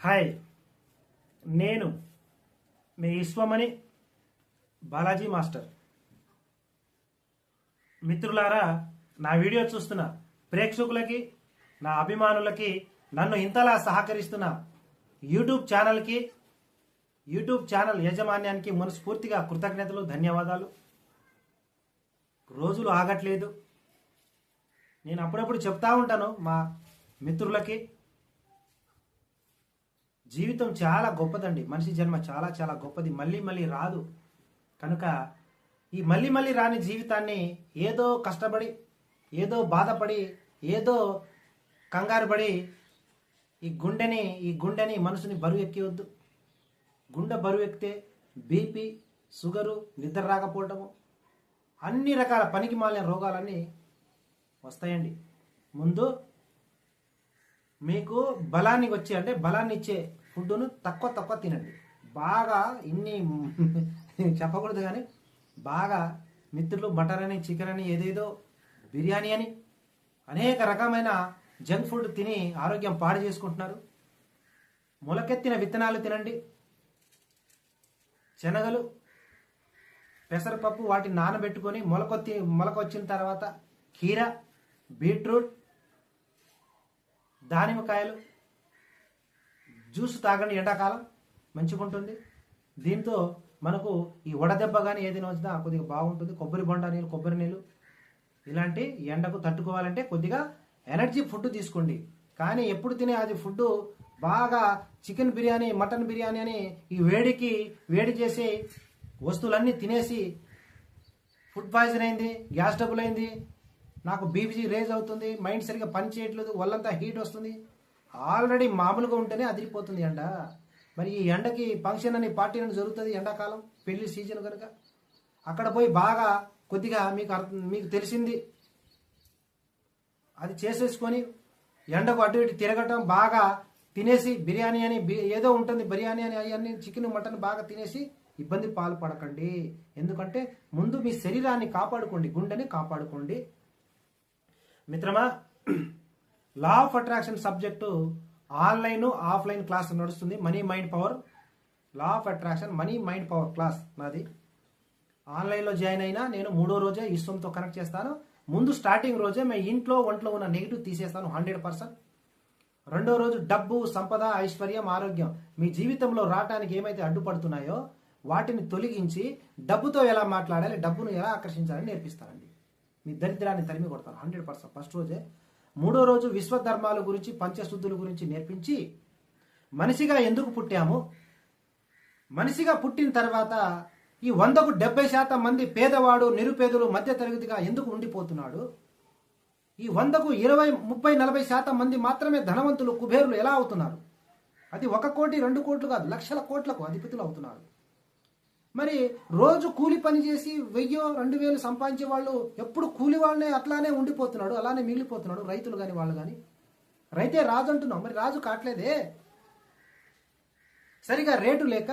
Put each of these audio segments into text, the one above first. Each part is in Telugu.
హాయ్. నేను మీ విశ్వమణి బాలాజీ మాస్టర్. మిత్రులారా నా వీడియో చూస్తున్న ప్రేక్షకులకి నా అభిమానులకి నన్ను ఇంతలా సహకరిస్తున్న యూట్యూబ్ ఛానల్కి యూట్యూబ్ ఛానల్ యాజమాన్యానికి మనస్ఫూర్తిగా కృతజ్ఞతలు ధన్యవాదాలు. రోజులు ఆగట్లేదు. నేను అప్పుడప్పుడు చెప్తా ఉంటాను మా మిత్రులకి. జీవితం చాలా గొప్పదండి. మనిషి జన్మ చాలా చాలా గొప్పది. మళ్ళీ మళ్ళీ రాదు. కనుక ఈ మళ్ళీ మళ్ళీ రాని జీవితాన్ని ఏదో కష్టపడి ఏదో బాధపడి ఏదో కంగారు పడి ఈ గుండెని ఈ గుండెని మనసుని బరువు ఎక్కివద్దు గుండె బరువు ఎక్కితే బీపీ షుగరు నిద్ర రాకపోవటము అన్ని రకాల పనికి మాలిన రోగాలన్నీ వస్తాయండి. ముందు మీకు బలాన్ని వచ్చే అంటే బలాన్ని ఇచ్చే ఫుడ్ను తక్కువ తక్కువ తినండి. బాగా ఇన్ని చెప్పకూడదు కానీ బాగా మిత్రులు మటన్ అని చికెన్ అని ఏదేదో బిర్యానీ అని అనేక రకమైన జంక్ ఫుడ్ తిని ఆరోగ్యం పాడు చేసుకుంటున్నారు. మొలకెత్తిన విత్తనాలు తినండి. శనగలు పెసరపప్పు వాటిని నానబెట్టుకొని మొలకొత్తి మొలకొచ్చిన తర్వాత కీర బీట్రూట్ దానిమ్మకాయలు జ్యూస్ తాగండి ఎండాకాలం. మంచిగా ఉంటుంది. దీంతో మనకు ఈ వడదెబ్బ కానీ ఏదైనా వచ్చినా కొద్దిగా బాగుంటుంది. కొబ్బరి బొండ నీళ్ళు కొబ్బరి నీళ్ళు. ఇలాంటి ఎండకు తట్టుకోవాలంటే కొద్దిగా ఎనర్జీ ఫుడ్ తీసుకోండి. కానీ ఎప్పుడు తినే అది ఫుడ్ బాగా చికెన్ బిర్యానీ మటన్ బిర్యానీ అని ఈ వేడికి వేడి చేసి వస్తువులన్నీ తినేసి ఫుడ్ పాయిజన్ అయింది గ్యాస్ డబుల్ అయింది. నాకు బీపీ రేజ్ అవుతుంది. మైండ్ సరిగ్గా పని చేయట్లేదు ఒళ్ళంతా హీట్ వస్తుంది. ఆల్రెడీ మామూలుగా ఉంటేనే అదిరిపోతుంది ఎండ మరి ఈ ఎండకి ఫంక్షన్ అని పార్టీ అని జరుగుతుంది ఎండాకాలం పెళ్ళి సీజన్ కనుక. అక్కడ పోయి బాగా కొద్దిగా మీకు అర్థం మీకు తెలిసింది. అది చేసేసుకొని ఎండకు అటు ఇటు తిరగటం బాగా తినేసి బిర్యానీ అని ఏదో ఉంటుంది బిర్యానీ అని అవన్నీ చికెన్ మటన్ బాగా తినేసి ఇబ్బంది పాలు పడకండి. ఎందుకంటే ముందు మీ శరీరాన్ని కాపాడుకోండి గుండెని కాపాడుకోండి. మిత్రమా law of attraction subject online offline class నడుస్తుంది. Money mind power law of attraction money mind power class నాది. ఆన్లైన్లో జాయిన్ అయినా నేను మూడో రోజే ఇష్టంతో కనెక్ట్ చేస్తాను. ముందు స్టార్టింగ్ రోజే మీ ఇంట్లో ఒంట్లో ఉన్న నెగిటివ్ తీసేస్తాను హండ్రెడ్ పర్సెంట్ రెండో రోజు డబ్బు సంపద ఐశ్వర్యం ఆరోగ్యం. మీ జీవితంలో రావటానికి ఏమైతే అడ్డుపడుతున్నాయో వాటిని తొలగించి డబ్బుతో ఎలా మాట్లాడాలి డబ్బును ఎలా ఆకర్షించాలని నేర్పిస్తానండి. మీ దరిద్రాన్ని తరిమి కొడతాను హండ్రెడ్ పర్సెంట్ ఫస్ట్ రోజే మూడో రోజు విశ్వధర్మాల గురించి పంచశుద్ధుల గురించి నేర్పించి మనిషిగా ఎందుకు పుట్టాము? మనిషిగా పుట్టిన తర్వాత ఈ వందకు డెబ్బై శాతం మంది పేదవాడు నిరుపేదలు మధ్యతరగతిగా ఎందుకు ఉండిపోతున్నాడు? ఈ వందకు ఇరవై ముప్పై నలభై శాతం మంది మాత్రమే ధనవంతులు కుబేరులు ఎలా అవుతున్నారు? అది ఒక కోటి రెండు కోట్లు కాదు లక్షల కోట్లకు అధిపతులు అవుతున్నారు. మరి రోజు కూలి పని చేసి వెయ్యో రెండు వేలు సంపాదించే వాళ్ళు ఎప్పుడు కూలి వాళ్ళనే అట్లానే ఉండిపోతున్నాడు అలానే మిగిలిపోతున్నాడు రైతులు కానీ వాళ్ళు కానీ రైతే రాజు అంటున్నాం. మరి రాజు కావట్లేదే సరిగా రేటు లేక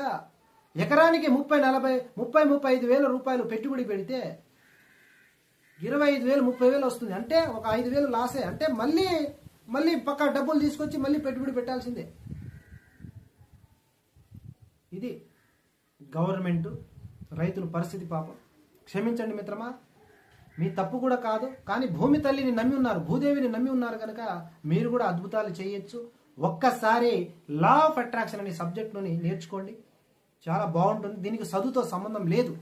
ఎకరానికి ముప్పై నలభై ముప్పై ముప్పై ఐదు వేల రూపాయలు పెట్టుబడి పెడితే ఇరవై ఐదు వేలు ముప్పై వేలు వస్తుంది. అంటే ఒక ఐదు వేలు లాసే. అంటే మళ్ళీ మళ్ళీ పక్క డబ్బులు తీసుకొచ్చి మళ్ళీ పెట్టుబడి పెట్టాల్సిందే. ఇది గవర్నమెంట్ రైతుల పరిస్థితి పాపం. క్షమించండి మిత్రమా మీ తప్పు కూడా కాదు కానీ భూమి తల్లిని నమ్మి ఉన్నారు భూదేవిని నమ్మి ఉన్నారు కనుక మీరు కూడా అద్భుతాలు చేయొచ్చు. ఒక్కసారి లా ఆఫ్ అట్రాక్షన్ అనే సబ్జెక్టుని నేర్చుకోండి. చాలా బాగుంటుంది. దీనికి చదువుతో సంబంధం లేదు.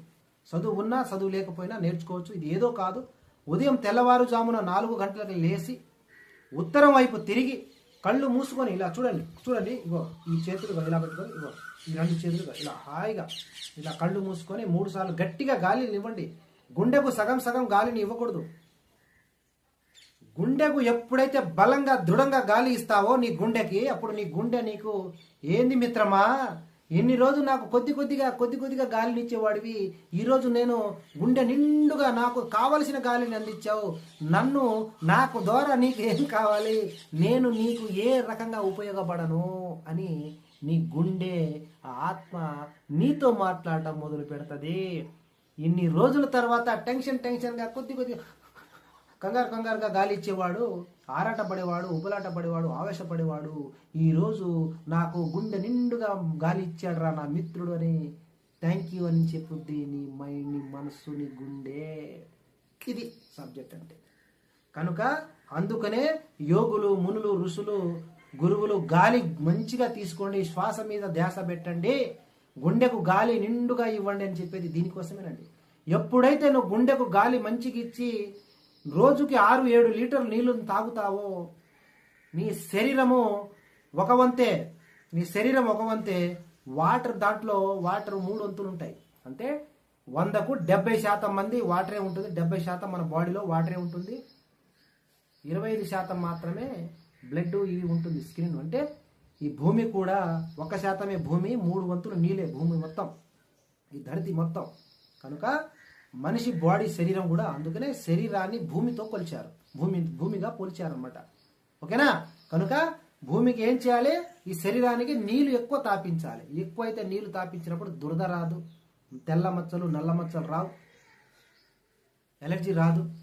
చదువు ఉన్నా చదువు లేకపోయినా నేర్చుకోవచ్చు. ఇది ఏదో కాదు. ఉదయం తెల్లవారుజామున నాలుగు గంటలకు లేచి ఉత్తరం వైపు తిరిగి కళ్ళు మూసుకొని ఇలా చూడండి చూడండి. ఇగో ఈ చేతులు ఇలా పెట్టుకొని ఇగో ఈ రెండు చేతులు ఇలా హాయిగా ఇలా కళ్ళు మూసుకొని మూడు సార్లు గట్టిగా గాలిని ఇవ్వండి. గుండెకు సగం సగం గాలిని ఇవ్వకూడదు. గుండెకు ఎప్పుడైతే బలంగా దృఢంగా గాలి ఇస్తావో నీ గుండెకి అప్పుడు నీ గుండె నీకు ఏంది మిత్రమా? ఎన్ని రోజులు నాకు కొద్ది కొద్దిగా కొద్ది కొద్దిగా గాలిని ఇచ్చేవాడివి. ఈరోజు నేను గుండె నిండుగా నాకు కావలసిన గాలిని అందించావు. నన్ను నాకు ద్వారా నీకు ఏం కావాలి? నేను నీకు ఏ రకంగా ఉపయోగపడను? అని నీ గుండె ఆ ఆత్మ నీతో మాట్లాడటం మొదలు పెడుతుంది. ఇన్ని రోజుల తర్వాత టెన్షన్ టెన్షన్గా కొద్ది కొద్దిగా కంగారు కంగారుగా గాలి ఇచ్చేవాడు ఆరాటపడేవాడు ఉపలాటపడేవాడు ఆవేశపడేవాడు ఈరోజు నాకు గుండె నిండుగా గాలి ఇచ్చాడురా నా మిత్రుడు అని థ్యాంక్ యూ అని చెప్పుద్ది నీ మైండ్ నీ మనస్సు నీ గుండె. ఇది సబ్జెక్ట్ అంటే. కనుక అందుకనే యోగులు మునులు ఋషులు గురువులు గాలి మంచిగా తీసుకోండి శ్వాస మీద ధ్యాస పెట్టండి గుండెకు గాలి నిండుగా ఇవ్వండి అని చెప్పేది దీనికోసమేనండి. ఎప్పుడైతే నువ్వు గుండెకు గాలి మంచిగా ఇచ్చి రోజుకి ఆరు ఏడు లీటర్లు నీళ్ళు తాగుతావో. నీ శరీరము ఒక వంతే నీ శరీరం ఒక వంతే వాటర్ దాంట్లో వాటర్ మూడు వంతులు ఉంటాయి. అంటే వందకు డెబ్బై శాతం మంది వాటరే ఉంటుంది. డెబ్బై శాతం మన బాడీలో వాటరే ఉంటుంది. ఇరవై ఐదు శాతం మాత్రమే బ్లడ్ ఇవి ఉంటుంది స్క్రీన్ అంటే ఈ భూమి కూడా ఒక శాతమే భూమి మూడు వంతులు నీలే భూమి మొత్తం. ఈ ధరతి మొత్తం. కనుక మనిషి బాడీ శరీరం కూడా అందుకనే శరీరాన్ని భూమితో కొలిచారు. భూమి భూమిగా పోల్చారు అనమాట ఓకేనా? కనుక భూమికి ఏం చేయాలి? ఈ శరీరానికి నీళ్ళు ఎక్కువ తాపించాలి. ఎక్కువైతే నీళ్ళు తాపించినప్పుడు దురద రాదు. తెల్ల మచ్చలు నల్ల మచ్చలు రావు. ఎలర్జీ రాదు.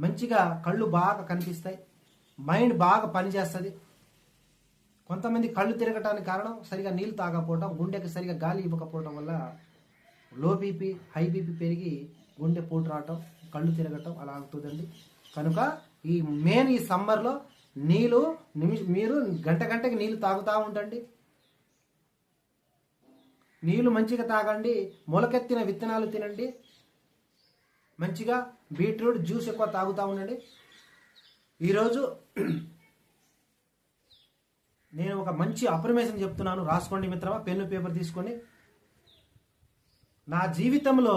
మంచిగా కళ్ళు బాగా కనిపిస్తాయి. మైండ్ బాగా పనిచేస్తుంది. కొంతమంది కళ్ళు తిరగటానికి కారణం సరిగా నీళ్ళు తాగకపోవడం గుండెకి సరిగా గాలి ఇవ్వకపోవడం వల్ల లో బీపీ హై బీపీ పెరిగి గుండెపోటు రావటం కళ్ళు తిరగటం అలా అవుతుందండి. కనుక ఈ మెయిన్ ఈ సమ్మర్లో నీళ్ళు నిమిష మీరు గంట గంటకి నీళ్ళు తాగుతూ ఉండండి. నీళ్ళు మంచిగా తాగండి మొలకెత్తిన విత్తనాలు తినండి. మంచిగా బీట్రూట్ జ్యూస్ ఎక్కువ తాగుతూ ఉండండి. ఈరోజు నేను ఒక మంచి అప్రమేషన్ చెప్తున్నాను. రాసుకోండి మిత్రమా పెన్ను పేపర్ తీసుకోండి నా జీవితంలో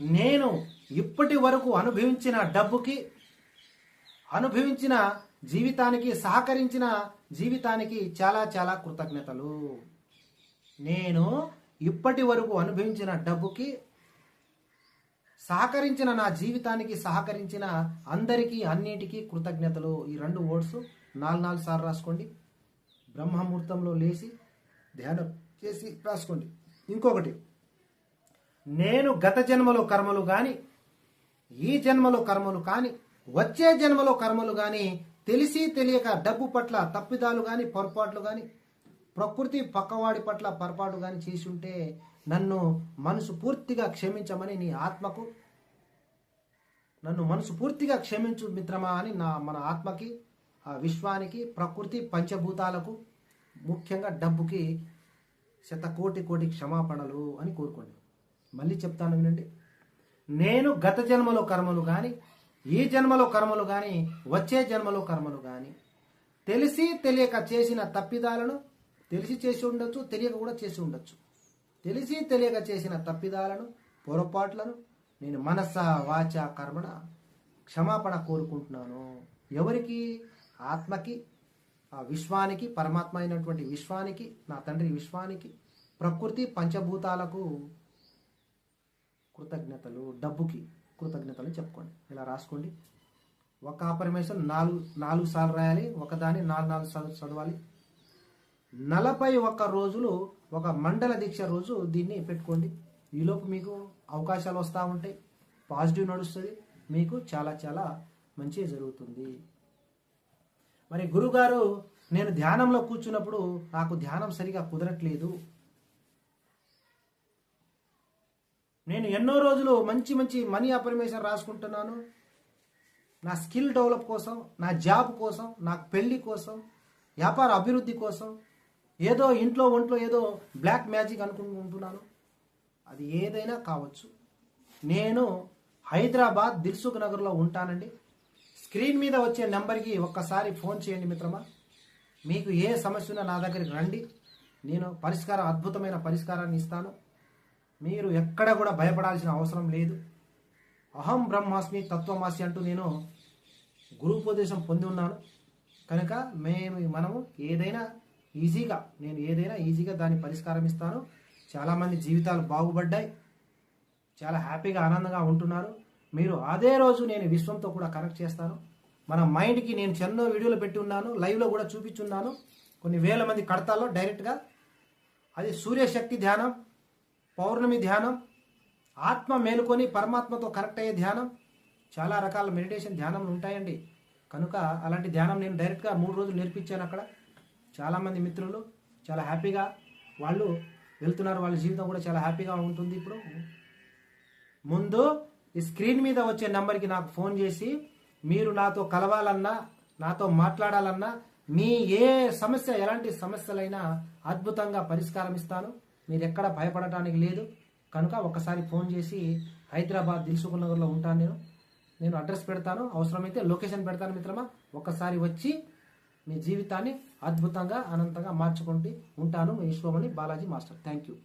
నేను ఇప్పటి వరకు అనుభవించిన డబ్బుకి అనుభవించిన జీవితానికి సహకరించిన జీవితానికి చాలా చాలా కృతజ్ఞతలు. నేను ఇప్పటి వరకు అనుభవించిన డబ్బుకి సహకరించిన నా జీవితానికి సహకరించిన అందరికీ అన్నిటికీ కృతజ్ఞతలు. ఈ రెండు వర్డ్స్ నాలుగు నాలుగు సార్లు రాసుకోండి. బ్రహ్మముహూర్తంలో లేచి ధ్యానం చేసి రాసుకోండి. ఇంకొకటి. నేను గత జన్మలో కర్మలు కానీ ఈ జన్మలో కర్మలు కానీ వచ్చే జన్మలో కర్మలు కానీ తెలిసి తెలియక డబ్బు పట్ల తప్పిదాలు కానీ పొరపాట్లు కానీ ప్రకృతి పక్కవాడి పట్ల పొరపాటు కానీ చేసి ఉంటే నన్ను మనసు పూర్తిగా క్షమించమని నీ ఆత్మకు నన్ను మనసు పూర్తిగా క్షమించు మిత్రమా అని నా మన ఆత్మకి ఆ విశ్వానికి ప్రకృతి పంచభూతాలకు ముఖ్యంగా డబ్బుకి శతకోటి కోటి క్షమాపణలు అని కోరుకోండి. మళ్ళీ చెప్తాను వినండి. నేను గత జన్మలో కర్మలు కానీ ఈ జన్మలో కర్మలు కానీ వచ్చే జన్మలో కర్మలు కానీ తెలిసి తెలియక చేసిన తప్పిదాలను తెలిసి చేసి ఉండొచ్చు తెలియక కూడా చేసి ఉండొచ్చు. తెలిసి తెలియక చేసిన తప్పిదాలను పొరపాట్లను నేను మనస్స వాచ కర్మణ క్షమాపణ కోరుకుంటున్నాను. ఎవరికి? ఆత్మకి ఆ విశ్వానికి పరమాత్మ అయినటువంటి విశ్వానికి నా తండ్రి విశ్వానికి ప్రకృతి పంచభూతాలకు కృతజ్ఞతలు డబ్బుకి కృతజ్ఞతలు చెప్పుకోండి. ఇలా రాసుకోండి. ఒక అపరిమేషన్ నాలుగు నాలుగు సార్లు రాయాలి ఒకదాని నాలుగు నాలుగు సార్లు చదవాలి. నలభై ఒక్క రోజులు ఒక మండల దీక్ష రోజు దీన్ని పెట్టుకోండి. ఈలోపు మీకు అవకాశాలు వస్తూ ఉంటాయి. పాజిటివ్ నడుస్తుంది. మీకు చాలా చాలా మంచి జరుగుతుంది. మరి గురుగారు నేను ధ్యానంలో కూర్చున్నప్పుడు నాకు ధ్యానం సరిగా కుదరట్లేదు. నేను ఎన్నో రోజులు మంచి మంచి మనీ అఫర్మేషన్ రాసుకుంటున్నాను. నా స్కిల్ డెవలప్ కోసం నా జాబ్ కోసం నా పెళ్ళి కోసం వ్యాపార అభివృద్ధి కోసం ఏదో ఇంట్లో ఒంట్లో ఏదో బ్లాక్ మ్యాజిక్ అనుకుంటున్నాను. అది ఏదైనా కావచ్చు. నేను హైదరాబాద్ దిల్సుఖ్ నగర్లో ఉంటానండి. స్క్రీన్ మీద వచ్చే నెంబర్కి ఒక్కసారి ఫోన్ చేయండి మిత్రమా. మీకు ఏ సమస్య ఉన్నా నా దగ్గరికి రండి. నేను పరిష్కారం అద్భుతమైన పరిష్కారాన్ని ఇస్తాను. మీరు ఎక్కడ కూడా భయపడాల్సిన అవసరం లేదు. అహం బ్రహ్మాస్మి తత్వమాసి అంటూ నేను గురుపదేశం పొంది ఉన్నాను. కనుక మేము మనము ఏదైనా ఈజీగా నేను ఏదైనా ఈజీగా దాన్ని పరిష్కారం ఇస్తాను. చాలామంది జీవితాలు బాగుపడ్డాయి. చాలా హ్యాపీగా ఆనందంగా ఉంటున్నారు. మీరు అదే రోజు నేను విశ్వంతో కూడా కనెక్ట్ చేస్తాను. మన మైండ్కి నేను ఎన్నో వీడియోలు పెట్టి ఉన్నాను. లైవ్లో కూడా చూపించున్నాను. కొన్ని వేల మంది కడతాల్లో డైరెక్ట్గా. అది సూర్యశక్తి ధ్యానం. పౌర్ణమి ధ్యానం ఆత్మ మేలుకొని పరమాత్మతో కనెక్ట్ అయ్యే ధ్యానం చాలా రకాల మెడిటేషన్ ధ్యానం ఉంటాయండి. కనుక అలాంటి ధ్యానం నేను డైరెక్ట్గా మూడు రోజులు నేర్పించాను అక్కడ. చాలామంది మిత్రులు చాలా హ్యాపీగా వాళ్ళు వెళ్తున్నారు వాళ్ళ జీవితం కూడా చాలా హ్యాపీగా ఉంటుంది ఇప్పుడు. ముందు ఈ స్క్రీన్ మీద వచ్చే నెంబర్కి నాకు ఫోన్ చేసి మీరు నాతో కలవాలన్నా నాతో మాట్లాడాలన్నా మీ ఏ సమస్య ఎలాంటి సమస్యలైనా అద్భుతంగా పరిష్కారం ఇస్తాను. మీరు ఎక్కడ భయపడటానికి లేదు. కనుక ఒకసారి ఫోన్ చేసి హైదరాబాద్ దిల్సుఖ్ నగర్లో ఉంటాను నేను. నేను అడ్రస్ పెడతాను. అవసరమైతే లొకేషన్ పెడతాను మిత్రమా. ఒక్కసారి వచ్చి మీ జీవితాన్ని అద్భుతంగా అనంతంగా మార్చుకుంటూ ఉంటాను. మీ Vishwamani Balaji master. Thank you